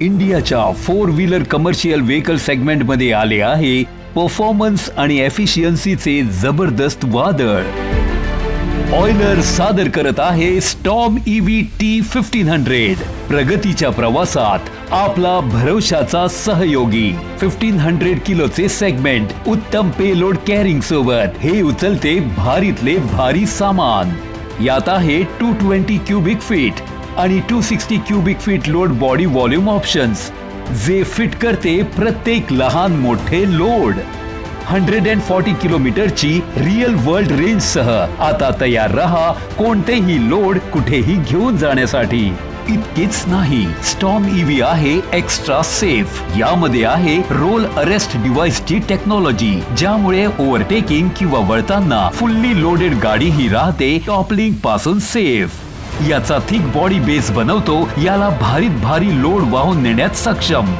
इंडियाच्या four wheeler commercial vehicle सेगमेंटमध्ये आले आहे परफॉर्मन्स आणि एफिशियन्सीचे जबरदस्त वादळ. ऑयलर सादर करत आहे Storm EV T fifteen hundred प्रगतीच्या प्रवासात आपला भरवशाचा सहयोगी. फिफ्टीन हंड्रेड किलोचे सेगमेंट उत्तम पेलोड कॅरिंग सोबत. हे उचलते भारीतले भारी सामान. यात आहे टू ट्वेंटी क्युबिक फीट आणि two sixty cubic feet load body volume options जे फिट करते प्रत्येक लहान मोठे लोड हंड्रेड अँड फॉर्टी किलोमीटरची रिअल वर्ल्ड रेंज सह आता तयार रहा कोणतेही लोड कुठेही घेऊन जाण्यासाठी. इतकेच नाही स्टॉम ईव्ही आहे एक्स्ट्रा सेफ यामध्ये आहे रोल अरेस्ट डिव्हाइसची टेक्नॉलॉजी ज्यामुळे ओव्हरटेकिंग किंवा वळताना फुल्ली लोडेड गाडी ही राहते टॉपलिंगपासून सेफ याचा थिक बॉडी बेस बनवतो याला भारीत भारी लोड वाहून नेण्यात सक्षम.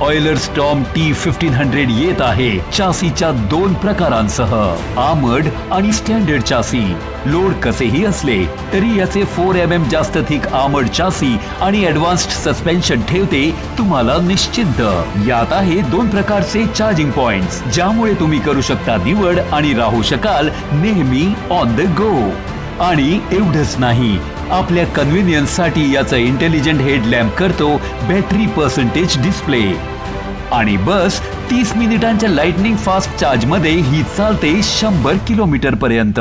Euler Storm T fifteen hundred येत आहे चासीच्या दोन प्रकारांसह. आमर्ड आणि स्टँडर्ड चासी. लोड कसेही असले तरी याचे फोर एम एम जास्त थिक आमर्ड चासी आणि ऍडव्हान्स्ड सस्पेन्शन ठेवते तुम्हाला निश्चिंत. यात आहे दोन प्रकारचे चार्जिंग पॉइंट्स ज्यामुळे तुम्ही करू शकता निवड आणि राहू शकाल नेहमी ऑन द गो आणि एवढंच नाही आपल्या कन्व्हिनियन्ससाठी याचा याचं इंटेलिजंट हेडलॅम्प करतो बॅटरी पर्सेंटेज डिस्प्ले आणि बस तीस मिनिटांच्या लाइटनिंग फास्ट चार्जमध्ये ही चालते शंभर किलोमीटर पर्यंत.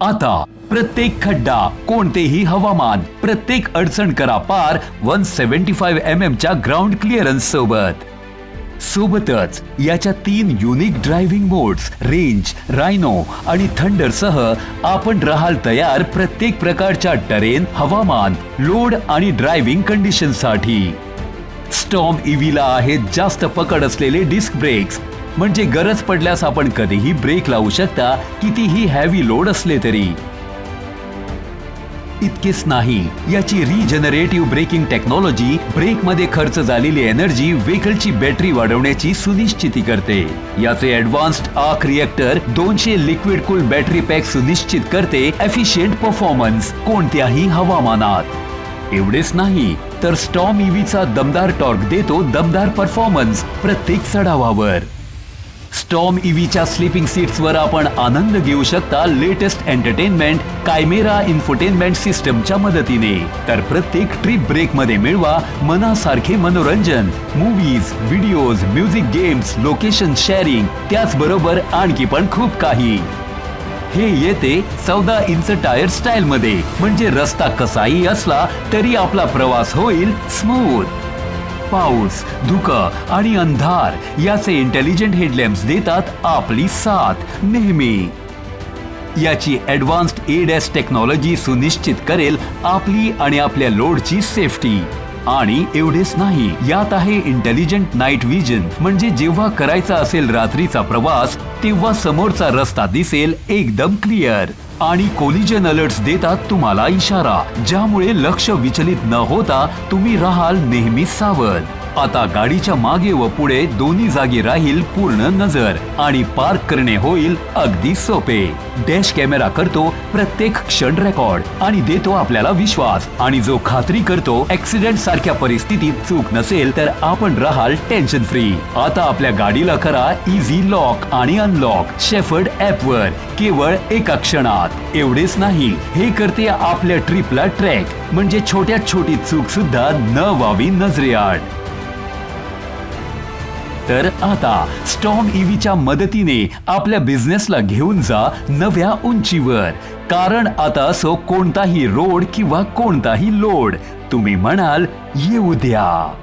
आता प्रत्येक खड्डा कोणतेही हवामान प्रत्येक अडचण करा पार one seventy five M M च्या ग्राउंड क्लिअरन्स सोबत. सोबतच याच्या तीन unique driving modes range rhino आणि थंडर सह आपण राहाल तयार प्रत्येक प्रकारच्या टरेन हवामान लोड आणि ड्रायव्हिंग कंडिशनसाठी. स्टॉम इव्हीला आहेत जास्त पकड असलेले डिस्क ब्रेक्स म्हणजे गरज पडल्यास आपण कधीही ब्रेक लावू शकता कितीही हॅवी लोड असले तरी. इतकेच नाही याची रिजनरेटिव्ह ब्रेकिंग टेक्नॉलॉजी ब्रेकमध्ये खर्च झालेली एनर्जी व्हेकलची बॅटरी वाढवण्याची सुनिश्चिती करते. याचे ऍडव्हान्स्ड आर्क रिएक्टर दोनशे लिक्विड कूल बॅटरी पॅक सुनिश्चित करते एफिशियंट परफॉर्मन्स कोणत्याही हवामानात. एवढेच नाही तर स्टॉम ईव्हीचा दमदार टॉर्क देतो दमदार परफॉर्मन्स प्रत्येक चढावावर स्टॉम ईव्हीच्या स्लीपिंग सीट्सवर आपण आनंद घेऊ शकता लेटेस्ट एंटरटेनमेंट कायमेरा इन्फोटेनमेंट सिस्टमच्या मदतीने. तर प्रत्येक ट्रिप ब्रेकमध्ये मिळवा मनासारखे मनोरंजन movies videos music games location sharing त्याचबरोबर आणखी पण खूप काही. हे येते चौदा इंच टायर स्टाईल मध्ये. म्हणजे रस्ता कसाही असला तरी आपला प्रवास होईल स्मूथ पाऊस धुकं आणि अंधार याचे इंटेलिजंट हेडलॅम्प्स देतात आपली साथ नेहमी. याची ऍडव्हान्स्ड एडॅस टेक्नॉलॉजी सुनिश्चित करेल आपली आणि आपल्या लोडची सेफ्टी आणि एवढेच नाही यात आहे इंटेलिजंट नाईट विजन म्हणजे जेव्हा करायचा असेल रात्रीचा प्रवास तेव्हा समोरचा रस्ता दिसेल एकदम क्लिअर आणि कोलिजन अलर्ट्स देतात तुम्हाला इशारा ज्यामुळे लक्ष विचलित न होता तुम्ही राहाल नेहमी सावध. आता गाडीच्या मागे व पुढे दोन्ही जागी राहील पूर्ण नजर आणि पार्क करणे होईल अगदी सोपे. डॅश कॅमेरा करतो प्रत्येक क्षण रेकॉर्ड आणि देतो आपल्याला विश्वास. आणि जो खात्री करतो ऍक्सिडेंट सारख्या परिस्थितीत चूक नसेल तर आपण राहाल टेन्शन फ्री. आता आपल्या गाडीला करा इझी लॉक आणि अनलॉक शेफर्ड ऍप वर केवळ एका क्षणात. एवढेच नाही हे करते आपल्या ट्रिपला ट्रॅक म्हणजे छोट्यात छोटी चूक सुद्धा न व्हावी नजरेआड. तर आता स्टॉम ईव्हीच्या मदतीने आपल्या बिझनेसला घेऊन जा नव्या उंचीवर. कारण आता असो कोणताही रोड किंवा कोणताही लोड तुम्ही म्हणाल येऊ द्या.